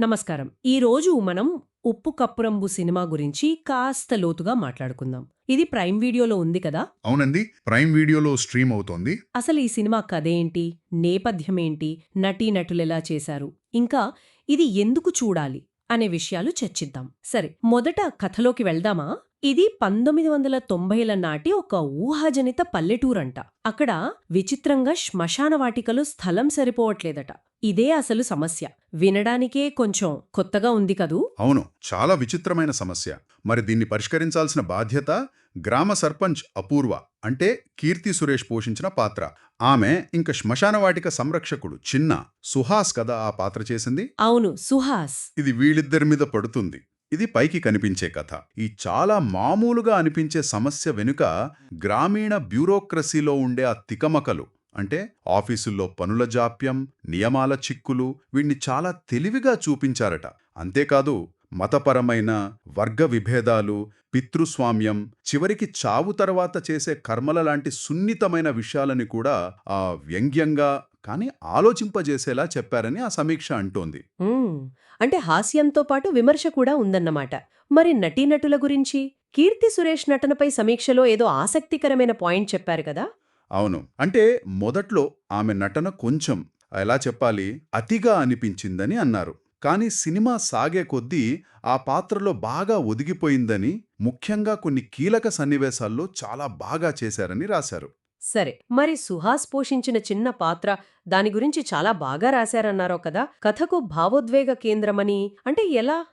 నమస్కారం. ఈ రోజు మనం ఉప్పు కప్పురంబు సినిమా గురించి కాస్త లోతుగా మాట్లాడుకుందాం. ఇది ప్రైమ్ వీడియోలో ఉంది కదా? అవునండి. ప్రైమ్ వీడియోలో స్ట్రీమ్ అవుతోంది. అసలు ఈ సినిమా కథేంటి నేపథ్యమేంటి నటీనటులెలా చేశారు? ఇంకా ఇది ఎందుకు చూడాలి? అనే విషయాలు చర్చిద్దాం. సరే మొదట కథలోకి వెళ్దామా? ఇది పంతొమ్మిది వందల తొంభైల నాటి ఒక ఊహాజనిత పల్లెటూరంట. అక్కడ విచిత్రంగా శ్మశాన వాటికలో స్థలం సరిపోవట్లేదట. ఇదే అసలు సమస్య. వినడానికే కొంచెం కొత్తగా ఉంది కదూ? అవును చాలా విచిత్రమైన సమస్య. మరి దీన్ని పరిష్కరించాల్సిన బాధ్యత గ్రామ సర్పంచ్ అపూర్వ అంటే కీర్తి సురేష్ పోషించిన పాత్ర. ఆమె ఇంక శ్మశానవాటిక సంరక్షకుడు చిన్న సుహాస్ కదా ఆ పాత్ర చేసింది? అవును సుహాస్. ఇది వీళ్ళిద్దరి మీద పడుతుంది. ఇది పైకి కనిపించే కథ. ఈ చాలా మామూలుగా అనిపించే సమస్య వెనుక గ్రామీణ బ్యూరోక్రసీలో ఉండే ఆ తికమకలు అంటే ఆఫీసుల్లో పనుల జాప్యం నియమాల చిక్కులు వీణ్ణి చాలా తెలివిగా చూపించారట. అంతేకాదు మతపరమైన వర్గ విభేదాలు పితృస్వామ్యం చివరికి చావు తర్వాత చేసే కర్మల లాంటి సున్నితమైన విషయాలని కూడా ఆ వ్యంగ్యంగా కానీ ఆలోచింపజేసేలా చెప్పారని ఆ సమీక్ష అంటోంది. అంటే హాస్యంతో పాటు విమర్శ కూడా ఉందన్నమాట. మరి నటీనటుల గురించి? కీర్తి సురేష్ నటనపై సమీక్షలో ఏదో ఆసక్తికరమైన పాయింట్ చెప్పారు కదా? అవును. అంటే మొదట్లో ఆమె నటన కొంచెం ఎలా చెప్పాలి అతిగా అనిపించిందని అన్నారు. కానీ సినిమా సాగే కొద్దీ ఆ పాత్రలో బాగా ఒదిగిపోయిందని ముఖ్యంగా కొన్ని కీలక సన్నివేశాల్లో చాలా బాగా చేశారని రాశారు. సరే మరి సుహాస్ పోషించిన చిన్న పాత్ర దాని గురించి చాలా బాగా రాశారన్నారో కదా? కథకు భావోద్వేగ కేంద్రమని అంటే ఎలా?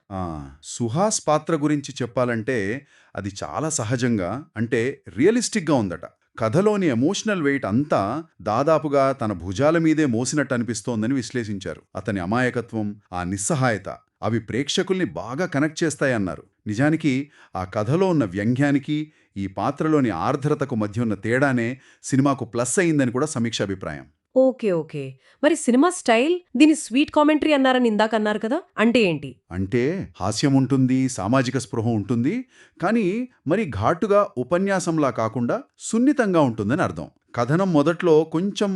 సుహాస్ పాత్ర గురించి చెప్పాలంటే అది చాలా సహజంగా అంటే రియలిస్టిక్గా ఉందట. కథలోని ఎమోషనల్ వెయిట్ అంతా దాదాపుగా తన భుజాల మీదే మోసినట్టు అనిపిస్తోందని విశ్లేషించారు. అతని అమాయకత్వం ఆ నిస్సహాయత అవి ప్రేక్షకుల్ని బాగా కనెక్ట్ చేస్తాయన్నారు. నిజానికి ఆ కథలో ఉన్న వ్యంగ్యానికి ఈ పాత్రలోని ఆర్ద్రతకు మధ్య ఉన్న తేడానే సినిమాకు ప్లస్ అయిందని కూడా సమీక్ష అభిప్రాయం ఓకే ఓకే. మరి సినిమా స్టైల్ దీని స్వీట్ కామెంటరీ అన్నారని ఇందాక అన్నారు కదా? అంటే ఏంటి? అంటే హాస్యం ఉంటుంది సామాజిక స్పృహ ఉంటుంది కానీ మరి ఘాటుగా ఉపన్యాసంలా కాకుండా సున్నితంగా ఉంటుందని అర్థం. కథనం మొదట్లో కొంచెం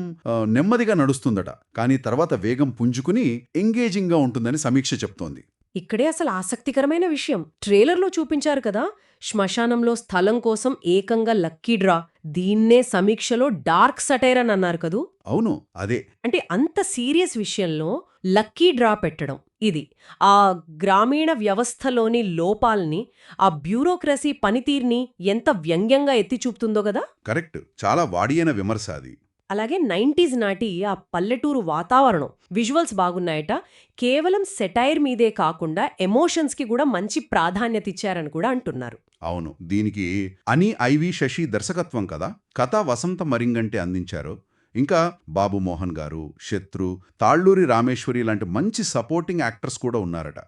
నెమ్మదిగా నడుస్తుందట. కానీ తర్వాత వేగం పుంజుకుని ఎంగేజింగ్గా ఉంటుందని సమీక్ష చెప్తోంది. ఇక్కడే అసలు ఆసక్తికరమైన విషయం. ట్రైలర్లో చూపించారు కదా శ్మశానంలో స్థలం కోసం ఏకంగా లక్కీ డ్రా దీన్నే సమీక్షలో డార్క్ సటైర్ అని అన్నారు కదూ? అవును అదే. అంటే అంత సీరియస్ విషయంలో లక్కీ డ్రా పెట్టడం. ఇది. ఆ గ్రామీణ వ్యవస్థలోని లోపాల్ని ఆ బ్యూరోక్రసీ పనితీర్ని ఎంత వ్యంగ్యంగా ఎత్తి చూపుతుందో కదా? కరెక్ట్. చాలా వాడియైన విమర్శ అది. అలాగే నైంటీస్ నాటి ఆ పల్లెటూరు వాతావరణం విజువల్స్ బాగున్నాయట. కేవలం సెటైర్ మీదే కాకుండా ఎమోషన్స్కి కూడా మంచి ప్రాధాన్యత ఇచ్చారని కూడా అంటున్నారు. అవును. దీనికి అని ఐవి శశి దర్శకత్వం కదా? కథ వసంత మరింగంటే అందించారు. ఇంకా బాబు మోహన్ గారు శత్రు తాళ్ళూరి రామేశ్వరి లాంటి మంచి సపోర్టింగ్ యాక్టర్స్ కూడా ఉన్నారట.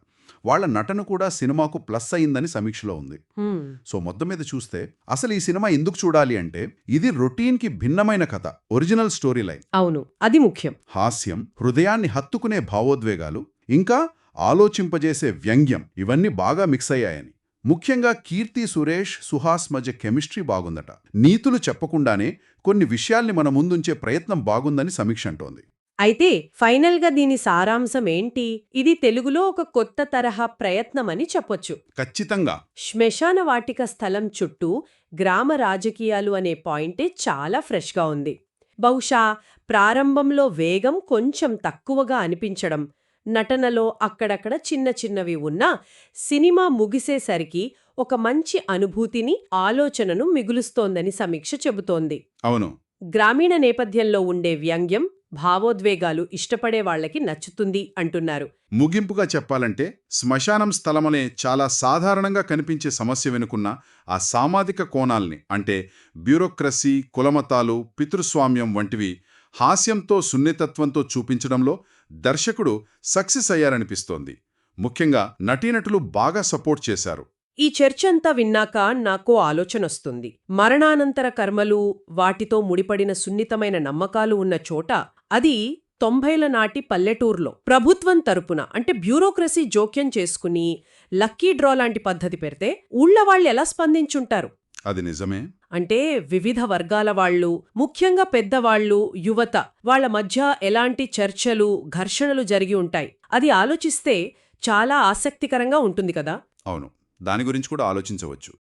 వాళ్ళ నటన కూడా సినిమాకు ప్లస్ అయిందని సమీక్షలో ఉంది. సో మొత్తం మీద చూస్తే అసలు ఈ సినిమా ఎందుకు చూడాలి అంటే ఇది రొటీన్కి భిన్నమైన కథ ఒరిజినల్ స్టోరీ లైన్. అవును అది ముఖ్యం. హాస్యం హృదయాన్ని హత్తుకునే భావోద్వేగాలు ఇంకా ఆలోచింపజేసే వ్యంగ్యం ఇవన్నీ బాగా మిక్స్ అయ్యాయని. ముఖ్యంగా కీర్తి సురేష్ సుహాస్ మధ్య కెమిస్ట్రీ బాగుందట. నీతులు చెప్పకుండానే కొన్ని విషయాల్ని మన ముందుంచే ప్రయత్నం బాగుందని సమీక్ష అంటోంది. అయితే ఫైనల్గా దీని సారాంశం ఏంటి? ఇది తెలుగులో ఒక కొత్త తరహా ప్రయత్నమని చెప్పొచ్చు. ఖచ్చితంగా. శ్మశాన వాటిక స్థలం చుట్టూ గ్రామ రాజకీయాలు అనే పాయింటే చాలా ఫ్రెష్గా ఉంది. బహుశా ప్రారంభంలో వేగం కొంచెం తక్కువగా అనిపించడం నటనలో అక్కడక్కడ చిన్న చిన్నవి ఉన్నా సినిమా ముగిసేసరికి ఒక మంచి అనుభూతిని ఆలోచనను మిగులుస్తోందని సమీక్ష చెబుతోంది. అవును. గ్రామీణ నేపథ్యంలో ఉండే వ్యంగ్యం భావోద్వేగాలు ఇష్టపడే వాళ్ళకి నచ్చుతుంది అంటున్నారు. ముగింపుగా చెప్పాలంటే శ్మశానం స్థలమనే చాలా సాధారణంగా కనిపించే సమస్య వెనుకున్న ఆ సామాజిక కోణాల్ని అంటే బ్యూరోక్రసీ కులమతాలు పితృస్వామ్యం వంటివి హాస్యంతో సున్నితత్వంతో చూపించడంలో దర్శకుడు సక్సెస్ అయ్యారనిపిస్తోంది. ముఖ్యంగా నటీనటులు బాగా సపోర్ట్ చేశారు. ఈ చర్చంతా విన్నాక నాకు ఆలోచనొస్తుంది. మరణానంతర కర్మలు వాటితో ముడిపడిన సున్నితమైన నమ్మకాలు ఉన్న చోట అది తొంభైల నాటి పల్లెటూర్లో ప్రభుత్వం తరపున అంటే బ్యూరోక్రసీ జోక్యం చేసుకుని లక్కీ డ్రా లాంటి పద్ధతి పెడితే ఊళ్ళ వాళ్ళు ఎలా స్పందించుంటారు? అది నిజమే. అంటే వివిధ వర్గాల వాళ్ళు ముఖ్యంగా పెద్దవాళ్ళు యువత వాళ్ళ మధ్య ఎలాంటి చర్చలు ఘర్షణలు జరిగి ఉంటాయి. అది ఆలోచిస్తే చాలా ఆసక్తికరంగా ఉంటుంది కదా? అవును. దాని గురించి కూడా ఆలోచించవచ్చు.